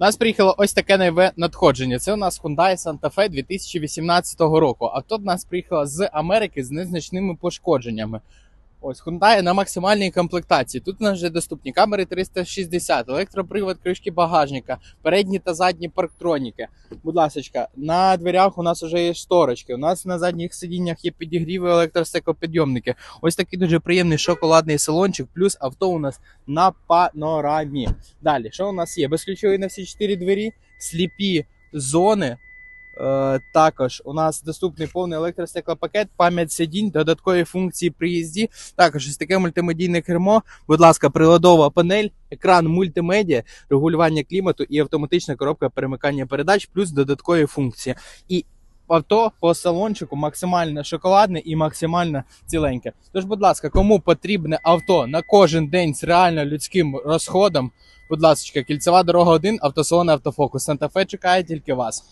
У нас приїхало ось таке нове надходження. Це у нас Hyundai Santa Fe 2018 року. Авто до нас приїхало з Америки з незначними пошкодженнями. Ось Hyundai на максимальній комплектації. Тут у нас вже доступні камери 360, електропривод кришки багажника, передні та задні парктроніки. Будь ласка, на дверях у нас вже є шторочки. У нас на задніх сидіннях є підігріви, електростеклопідйомники. Ось такий дуже приємний шоколадний салончик. Плюс авто у нас на панорамі. Далі, що у нас є? Безключовий на всі чотири двері, сліпі зони. Е, також у нас доступний повний електростеклопакет, пам'ять сидінь, додаткові функції при їзді. Також ось таке мультимедійне кермо. Будь ласка, приладова панель, екран мультимедіа, регулювання клімату і автоматична коробка перемикання передач, плюс додаткові функції. І авто по салончику максимально шоколадне і максимально ціленьке. Тож, будь ласка, кому потрібне авто на кожен день з реально людським розходом, будь ласка, кільцева дорога 1, автосалон автофокус. Санта-Фе чекає тільки вас.